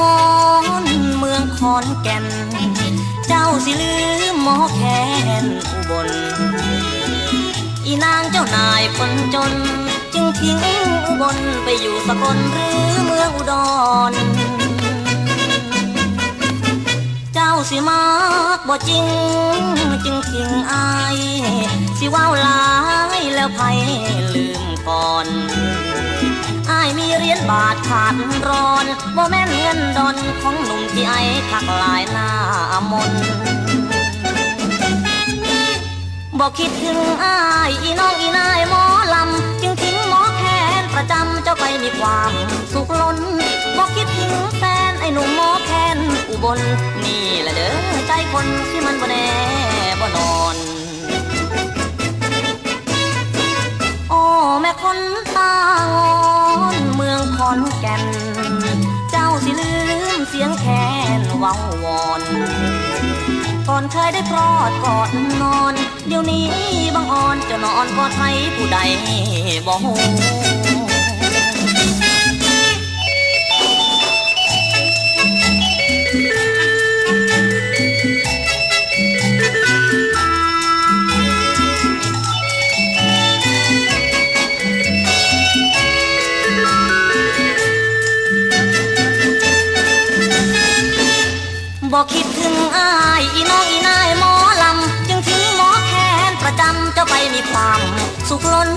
งอนเมืองคอนแก่น เจ้าสิลืมหมอแคนอุบล อีนางเจ้านายคนจน จึงทิ้งอุบลไปอยู่สกลหรือเมืองอุดร เจ้าสิมากบ่จริง จึงทิ้งอาย สิว้าหลายแล้วไผลืมก่อน เหรียญบาทขาดร้อนบ่แม่นเงินดอนของหนุ่มที่ไอทักหลายหน้ามนบอกคิดถึงอายอีน้องอีนายหมอลำ จึงทิ้งหมอแคนประจำเจ้าไปมีความสุขล้นบอกคิดถึงแฟนไอ้หนุ่มหมอแคนอุบลนี เว้าวอนก่อนเคยได้พรอดกอดนอน เดี๋ยวนี้บังอ่อนจะนอนกอดใครผู้ใดบ่ฮู้ บอกคิดถึงอายอีน้องอีนายหมอลำจึงทิ้งหมอแคนประจำจ้าไปมีความสุขล้น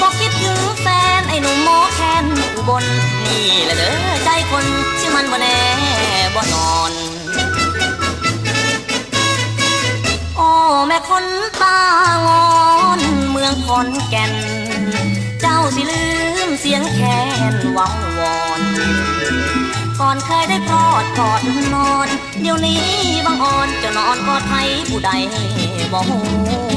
บอกคิดถึงแฟนไอ้หนุ่มหมอแคนอุบลนี่แหละเด้อใจคนที่มันบ่แน่บ่นอนโอ้แม่คนตางอนเมืองขอนแก่น เจ้าสิลืมเสียงแคนหวังวอนก่อนเคยได้พอดกอดนอน เดี๋ยวนี้บางอ่อนจะนอนกอดไทยผู้ใดบ่ฮู้